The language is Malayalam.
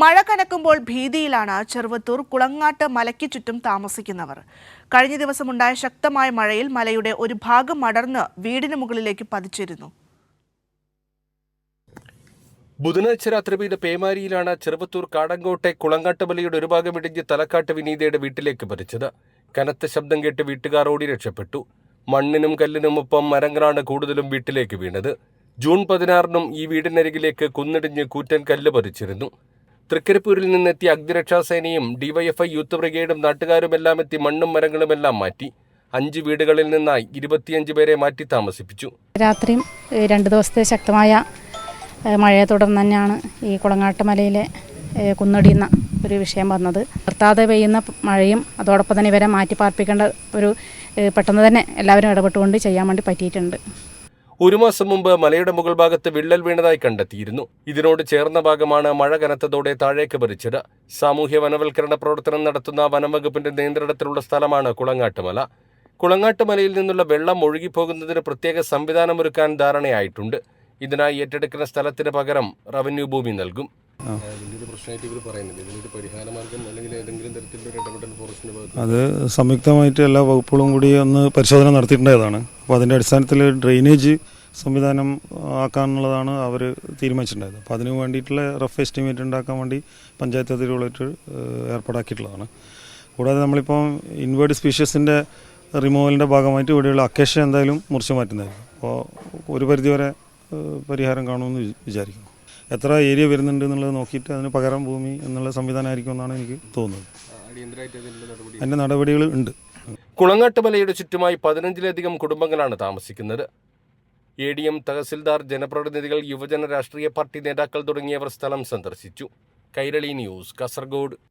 മഴ കനക്കുമ്പോൾ ഭീതിയിലാണ് ചെറുവത്തൂർ കുളങ്ങാട്ട് മലയ്ക്ക് ചുറ്റും താമസിക്കുന്നവർ. കഴിഞ്ഞ ദിവസമുണ്ടായ ശക്തമായ മഴയിൽ മലയുടെ ഒരു ഭാഗം മടർന്ന് വീടിന് മുകളിലേക്ക് പതിച്ചിരുന്നു. ബുധനാഴ്ച രാത്രി പെയ്ത പേമാരിയിലാണ് ചെറുവത്തൂർ കാടങ്കോട്ടെ കുളങ്ങാട്ട് മലയുടെ ഒരു ഭാഗം ഇടിഞ്ഞ് തലക്കാട്ട് വിനീതയുടെ വീട്ടിലേക്ക് പതിച്ചത്. കനത്ത ശബ്ദം കേട്ട് വീട്ടുകാർ ഓടി രക്ഷപ്പെട്ടു. മണ്ണിനും കല്ലിനും ഒപ്പം മരങ്ങളാണ് കൂടുതലും വീട്ടിലേക്ക് വീണത്. ജൂൺ പതിനാറിനും ഈ വീടിനരികിലേക്ക് കുന്നിടിഞ്ഞ് കൂറ്റൻ കല്ല് പതിച്ചിരുന്നു. തൃക്കരിപ്പൂരിൽ നിന്നെത്തിയ അഗ്നിരക്ഷാസേനയും ഡിവൈഎഫ്ഐ യൂത്ത് ബ്രിഗേഡും നാട്ടുകാരുമെല്ലാം എത്തി മണ്ണും മരങ്ങളുമെല്ലാം മാറ്റി. അഞ്ച് വീടുകളിൽ നിന്നായി ഇരുപത്തിയഞ്ച് പേരെ മാറ്റി താമസിപ്പിച്ചു. രാത്രിയും രണ്ട് ദിവസത്തെ ശക്തമായ മഴയെ തുടർന്ന് തന്നെയാണ് ഈ കുളങ്ങാട്ട് മലയിലെ കുന്നടിയുന്ന ഒരു വിഷയം വന്നത്. നിർത്താതെ പെയ്യുന്ന മഴയും അതോടൊപ്പം തന്നെ ഇവരെ മാറ്റി പാർപ്പിക്കേണ്ട ഒരു പെട്ടെന്ന് തന്നെ എല്ലാവരും ഇടപെട്ടുകൊണ്ട് ചെയ്യാൻ വേണ്ടി പറ്റിയിട്ടുണ്ട്. ഒരു മാസം മുമ്പ് മലയുടെ മുകൾ ഭാഗത്ത് വിള്ളൽ വീണതായി കണ്ടെത്തിയിരുന്നു. ഇതിനോട് ചേർന്ന ഭാഗമാണ് മഴ കനത്തതോടെ താഴേക്ക് പറിച്ചത് സാമൂഹ്യ വനവൽക്കരണ പ്രവർത്തനം നടത്തുന്ന വനംവകുപ്പിന്റെ നിയന്ത്രണത്തിലുള്ള സ്ഥലമാണ് കുളങ്ങാട്ടുമല. കുളങ്ങാട്ടുമലയിൽ നിന്നുള്ള വെള്ളം ഒഴുകിപ്പോകുന്നതിന് പ്രത്യേക സംവിധാനമൊരുക്കാൻ ധാരണയായിട്ടുണ്ട്. ഇതിനായി ഏറ്റെടുക്കുന്ന സ്ഥലത്തിന് പകരം റവന്യൂ ഭൂമി നൽകും. അത് സംയുക്തമായിട്ട് എല്ലാ വകുപ്പുകളും കൂടി ഒന്ന് പരിശോധന നടത്തിയിട്ടുണ്ടായതാണ്. അപ്പോൾ അതിന്റെ അടിസ്ഥാനത്തിൽ ഡ്രെയിനേജ് സംവിധാനം ആക്കാനുള്ളതാണ് അവർ തീരുമാനിച്ചിട്ടുണ്ടായത്. അപ്പോൾ അതിന് വേണ്ടിയിട്ടുള്ള റഫ് എസ്റ്റിമേറ്റ് ഉണ്ടാക്കാൻ വേണ്ടി പഞ്ചായത്ത് അതിരുകളായിട്ട് ഏർപ്പാടാക്കിയിട്ടുള്ളതാണ്. കൂടാതെ നമ്മളിപ്പോൾ ഇൻവേർഡ് സ്പീഷ്യസിന്റെ റിമൂവലിന്റെ ഭാഗമായിട്ട് ഇവിടെയുള്ള അക്കേഷ എന്തായാലും മുറിച്ച് മാറ്റുന്നതായിരുന്നു അപ്പോൾ ഒരു പരിധിവരെ പരിഹാരം കാണുമെന്ന് വിചാരിക്കുന്നു. എത്ര ഏരിയ വരുന്നുണ്ട് എന്നുള്ളത് നോക്കിയിട്ട് അതിന് പകരം ഭൂമി എന്നുള്ള സംവിധാനമായിരിക്കും എന്നാണ് എനിക്ക് തോന്നുന്നത്. അതിന്റെ നടപടികൾ ഉണ്ട്. കുളങ്ങാട്ടുമലയുടെ ചുറ്റുമായി പതിനഞ്ചിലധികം കുടുംബങ്ങളാണ് താമസിക്കുന്നത്. എ ഡി എം തഹസിൽദാർ ജനപ്രതിനിധികൾ യുവജന രാഷ്ട്രീയ പാർട്ടി നേതാക്കൾ തുടങ്ങിയവർ സ്ഥലം സന്ദർശിച്ചു. കൈരളി ന്യൂസ് കാസർഗോഡ്.